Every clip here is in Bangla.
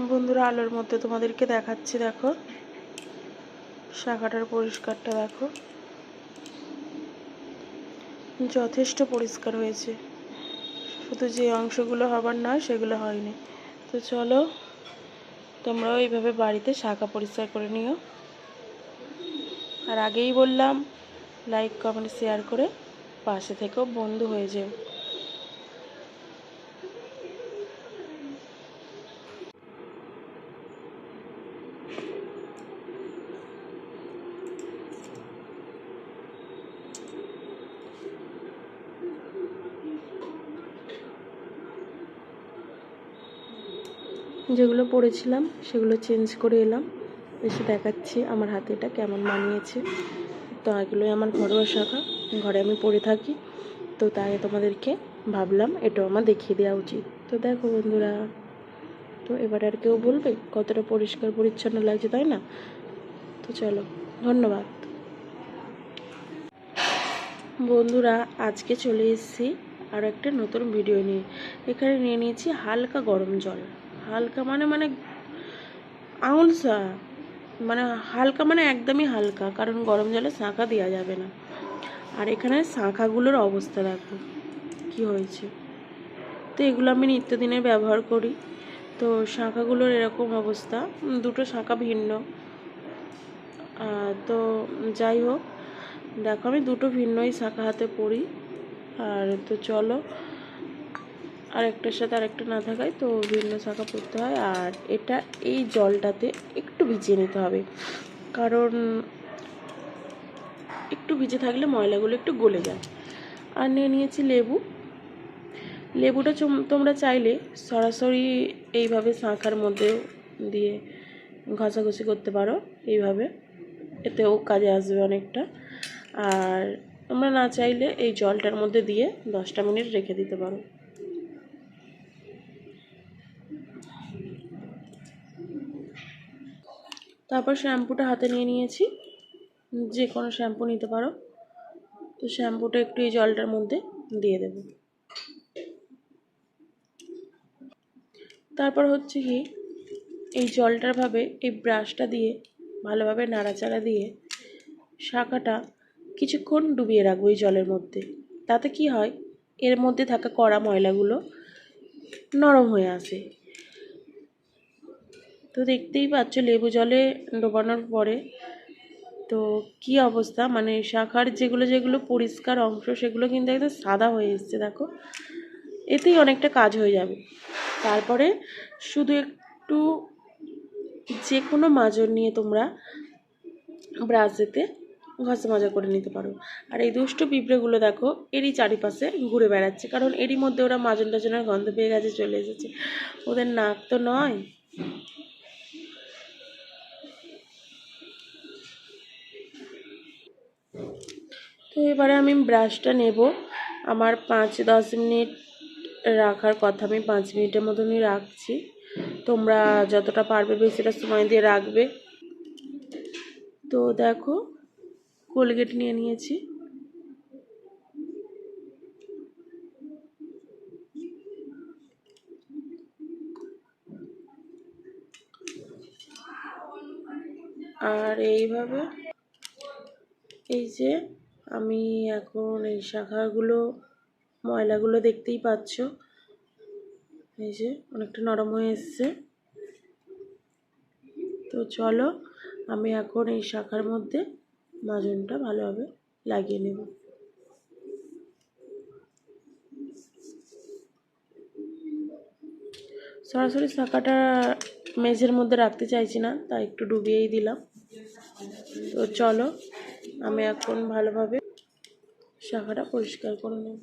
বন্ধুরা, আলোর মধ্যে তোমাদেরকে দেখাচ্ছি, দেখো। শাখাটার পরিষ্কারটা, দেখো। যথেষ্ট পরিষ্কার হয়েছে। শুধু যে অংশগুলো হবার নয়, সেগুলো হয়নি। তো চলো, তোমরাও এইভাবে বাড়িতে শাখা পরিষ্কার করে নিও। আর আগেই বললাম লাইক কমেন্ট শেয়ার করে পাশে থেকেও বন্ধু হয়ে যেও। যেগুলো পরেছিলাম সেগুলো চেঞ্জ করে এলাম। এসে দেখাচ্ছি আমার হাতে এটা কেমন মানিয়েছে তো এগুলোই আমার ঘরোয়া শাখা। ঘরে আমি পরে থাকি। তো তাই তোমাদেরকে ভাবলাম এটাও আমার দেখিয়ে দেওয়া উচিত। তো দেখো বন্ধুরা, তো এবার আর কেউ বলবে? কতটা পরিষ্কার পরিচ্ছন্ন লাগছে, তাই না? তো চলো, ধন্যবাদ। বন্ধুরা, আজকে চলে এসেছি আরও একটা নতুন ভিডিও নিয়ে। এখানে নিয়ে নিয়েছি হালকা গরম জল। হালকা মানে মানে আঙুল সা মানে হালকা মানে একদমই হালকা, কারণ গরম জলে শাঁখা দেওয়া যাবে না। আর এখানে শাঁখাগুলোর অবস্থা দেখো, কি হয়েছে। তো এগুলো আমি নিত্যদিনে ব্যবহার করি। তো শাঁখাগুলোর এরকম অবস্থা, দুটো শাঁখা ভিন্ন। তো যাই হোক, দেখো আমি দুটো ভিন্নই শাঁখা হাতে পড়ি আর তো চলো আরেকটার সাথে আরেকটা না থাকায় তো ভিন্ন শাখা পড়তে হয়। আর এটা এই জলটাতে একটু ভিজিয়ে নিতে হবে। কারণ একটু ভিজে থাকলে ময়লাগুলো একটু গলে যায়। আর নিয়ে নিয়েছি লেবু। লেবুটা তোমরা চাইলে সরাসরি এইভাবে শাঁখার মধ্যেও দিয়ে ঘষাঘষি করতে পারো এইভাবে। এতেও কাজে আসবে অনেকটা। আর তোমরা না চাইলে এই জলটার মধ্যে দিয়ে দশটা মিনিট রেখে দিতে পারো। তারপর শ্যাম্পুটা হাতে নিয়ে নিয়েছি। যে কোনো শ্যাম্পু নিতে পারো। তো শ্যাম্পুটা একটু এই জলটার মধ্যে দিয়ে দেব। তারপর হচ্ছে কি, এই জলটার ভাবে এই ব্রাশটা দিয়ে ভালোভাবে নাড়াচাড়া দিয়ে শাঁখাটা কিছুক্ষণ ডুবিয়ে রাখব এই জলের মধ্যে। তাতে কি হয়, এর মধ্যে থাকা কড়া ময়লাগুলো নরম হয়ে আসে। তো দেখতেই পাচ্ছ, লেবু জলে ডোবানোর পরে তো কি অবস্থা? মানে শাখার যেগুলো যেগুলো পরিষ্কার অংশ, সেগুলো কিন্তু একদম সাদা হয়ে এসছে, দেখো। এতেই অনেকটা কাজ হয়ে যাবে। তারপরে শুধু একটু যে কোনো মাজন নিয়ে তোমরা ব্রাশেতে ঘষা মাজা করে নিতে পারো। আর এই দুষ্ট পিঁপড়েগুলো দেখো, এরই চারিপাশে ঘুরে বেড়াচ্ছে। কারণ এরই মধ্যে ওরা মাজন টাজনের গন্ধ পেয়ে গেছে, চলে এসেছে। ওদের নাক তো নয়। তো এবারে আমি ব্রাশটা নেব। আমার পাঁচ দশ মিনিট রাখার কথা, আমি পাঁচ মিনিটের মতনই রাখছি। তোমরা যতটা পারবে বেশিটা সময় দিয়ে রাখবে। তো দেখো কোলগেট নিয়ে নিয়েছি। আর এইভাবে, এই যে আমি এখন এই শাখাগুলো, ময়লাগুলো দেখতেই পাচ্ছ। এই যে অনেকটা নরম হয়ে এসছে। তো চলো, আমি এখন এই শাখার মধ্যে মাজনটা ভালোভাবে লাগিয়ে নেব। সরাসরি শাখাটা মেঝের মধ্যে রাখতে চাইছি না, তাই একটু ডুবিয়েই দিলাম। তো চলো, আমি এখন ভালোভাবে শাখাটা পরিষ্কার করে নেব।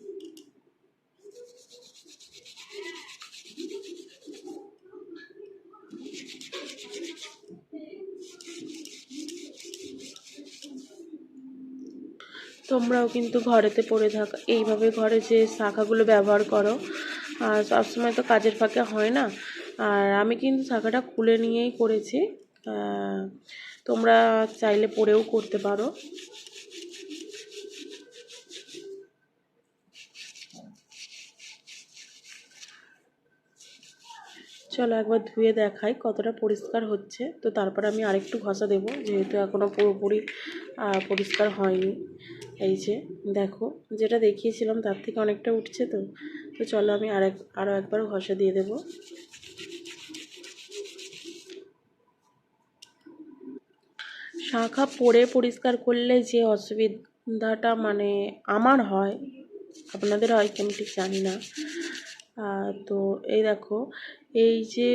তোমরাও কিন্তু ঘরেতে পড়ে থাকা, এইভাবে ঘরে যে শাখাগুলো ব্যবহার করো আর সবসময় তো কাজের ফাঁকে হয় না। আর আমি কিন্তু শাখাটা খুলে নিয়েই করেছি তোমরা চাইলে পরেও করতে পারো। চলো একবার ধুয়ে দেখাই কতটা পরিষ্কার হচ্ছে। তো তারপর আমি আরেকটু ঘষা দেবো, যেহেতু এখনও পুরোপুরি পরিষ্কার হয়নি। এই যে, দেখো, যেটা দেখিয়েছিলাম তার থেকে অনেকটা উঠছে তো। তো চলো আমি আরেক আরও একবার ঘষা দিয়ে দেবো। শাখা পরে পরিষ্কার করলে যে অসুবিধাটা মানে আমার হয়, আপনাদের হয় কি আমি ঠিক জানি না। তো এই দেখো, এই যে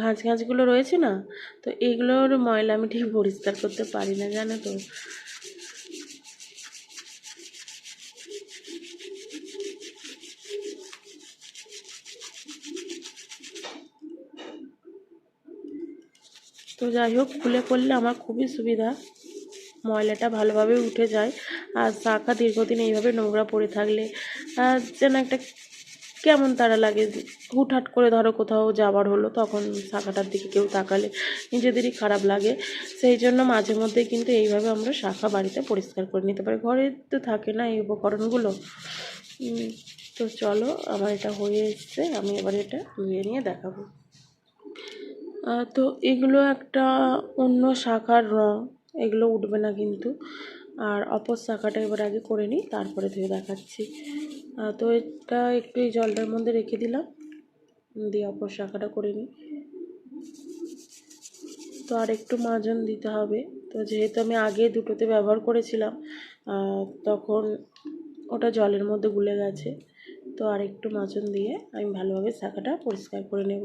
ঘাঁচ ঘাঁচগুলো রয়েছে না, তো এইগুলোর ময়লা আমি ঠিক পরিষ্কার করতে পারি না, জানো তো। তো যাই হোক, খুলে করলে আমার খুবই সুবিধা, ময়লাটা ভালোভাবে উঠে যায়, আর শাখা দীর্ঘদিন এইভাবে নোংরা পড়ে থাকলে যেন একটা কেমন তারা লাগে, হুটহাট করে ধরো কোথাও যাবার হলো, তখন শাখাটার দিকে কেউ তাকালে নিজেদেরই খারাপ লাগে। সেই জন্য মাঝে মধ্যে কিন্তু এইভাবে আমরা শাখা বাড়িতে পরিষ্কার করে নিতে পারি। ঘরে তো থাকে না এই উপকরণগুলো। তো চলো, আমার এটা হয়ে এসছে, আমি এবার এটা ধুয়ে নিয়ে দেখাবো। তো এগুলো একটা অন্য শাখার রঙ এগুলো উঠবে না কিন্তু। আর অপর শাখাটা এবার আগে করে নিই, তারপরে ধুয়ে দেখাচ্ছি। তো এটা একটু এই জলটার মধ্যে রেখে দিলাম, দিয়ে অপর শাখাটা করে নিই। তো আর একটু মাজন দিতে হবে। তো যেহেতু আমি আগে দুটোতে ব্যবহার করেছিলাম তখন ওটা জলের মধ্যে গুলে গেছে। তো আর একটু মাজন দিয়ে আমি ভালোভাবে শাখাটা পরিষ্কার করে নেব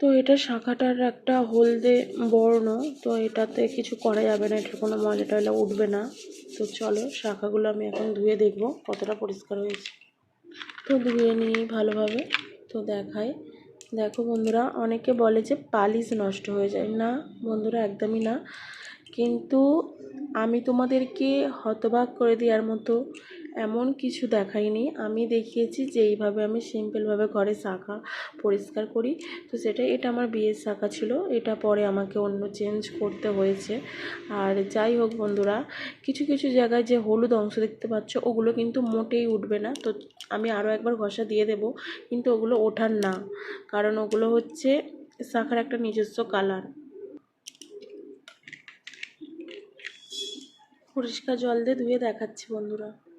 তো এটা শাখাটার একটা হলদে বর্ণ, তো এটাতে কিছু করা যাবে না, এটার কোনো ময়লা টয়লা উঠবে না। তো চলো, শাখাগুলো আমি এখন ধুয়ে দেখব কতটা পরিষ্কার হয়েছে। তো ধুয়ে নিই ভালোভাবে, তো দেখাই। দেখো বন্ধুরা, অনেকে বলে যে পালিশ নষ্ট হয়ে যায়। না বন্ধুরা, একদমই না। কিন্তু আমি তোমাদেরকে হতবাক করে দেওয়ার মতো এমন কিছু দেখাইনি। আমি দেখিয়েছি যে এইভাবে আমি সিম্পলভাবে ঘরে শাখা পরিষ্কার করি। তো সেটা এটা আমার বিয়ের শাখা ছিল। এটা পরে আমাকে অন্য চেঞ্জ করতে হয়েছে। আর যাই হোক বন্ধুরা, কিছু কিছু জায়গায় যে হলুদ অংশ দেখতে পাচ্ছ, ওগুলো কিন্তু মোটেই উঠবে না। তো আমি আরও একবার ঘষা দিয়ে দেবো, কিন্তু ওগুলো ওঠার না। কারণ ওগুলো হচ্ছে শাখার একটা নিজস্ব কালার পরিষ্কার জল দিয়ে ধুয়ে দেখাচ্ছি বন্ধুরা।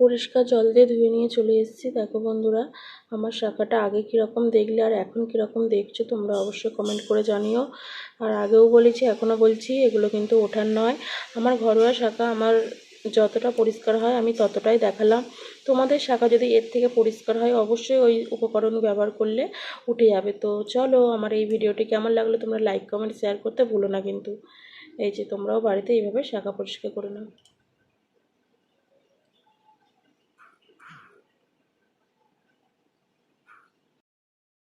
পরিষ্কার জল দিয়ে ধুয়ে নিয়ে চলে এসেছি। দেখো বন্ধুরা, আমার শাখাটা আগে কীরকম দেখলে আর এখন কীরকম দেখছ তোমরা অবশ্যই কমেন্ট করে জানিও। আর আগেও বলেছি এখনও বলছি, এগুলো কিন্তু ওঠার নয়। আমার ঘরোয়া শাখা আমার যতটা পরিষ্কার হয় আমি ততটাই দেখালাম। তোমাদের শাখা যদি এর থেকে পরিষ্কার হয়, অবশ্যই ওই উপকরণ ব্যবহার করলে উঠে যাবে। তো চলো, আমার এই ভিডিওটি কেমন লাগল তোমরা লাইক কমেন্ট শেয়ার করতে ভুলো না কিন্তু। এই যে তোমরাও বাড়িতে এইভাবে শাখা পরিষ্কার করে নাও।